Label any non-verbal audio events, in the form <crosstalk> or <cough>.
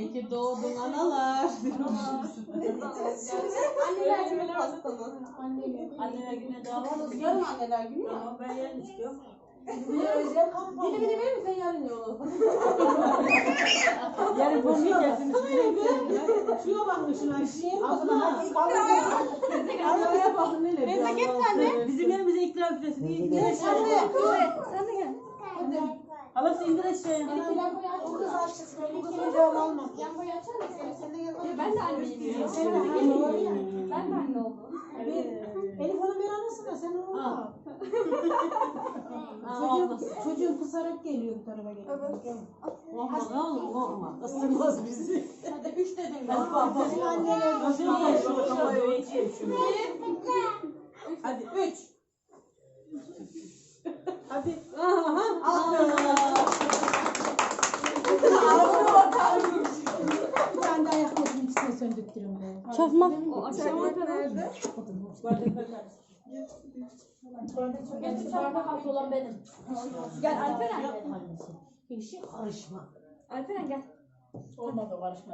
İyi ki doğdun analar. <laughs> Anneler günü pastanız. Anneler güne davet Yarın anneler günü ya. Tamam ben yarın istiyorum. Dili bile verir misin yarın yolu? <laughs> Yarın bulmayacaksınız. Şuna bakın şuna. Şeye bakın. Arabaya bakın ne Benze git sen de. Bizim yerimize. İyi ki. Sen de. Sen de gel. Halası indir aşağıya. Ben de anneyim. Sen de anne Ben de anne oldum. Elif onu bir anasına sen onu Al. <laughs> al. Çocuğun, çocuğun kısarak geliyor bu tarafa geliyor. Olmaz oğlum olmaz. Isırmaz bizi. Hadi üç dedim. Hadi bak bak. Senin anneler Nasıl yiyor şunu. Hadi üç. Hadi. Bir tane de söndürtürüm ben. Çakmak. O aşağı nerede? Getir bardak altı olan benim. Gel Alperen. İşe karışma. Alperen gel. Olmadı karışma.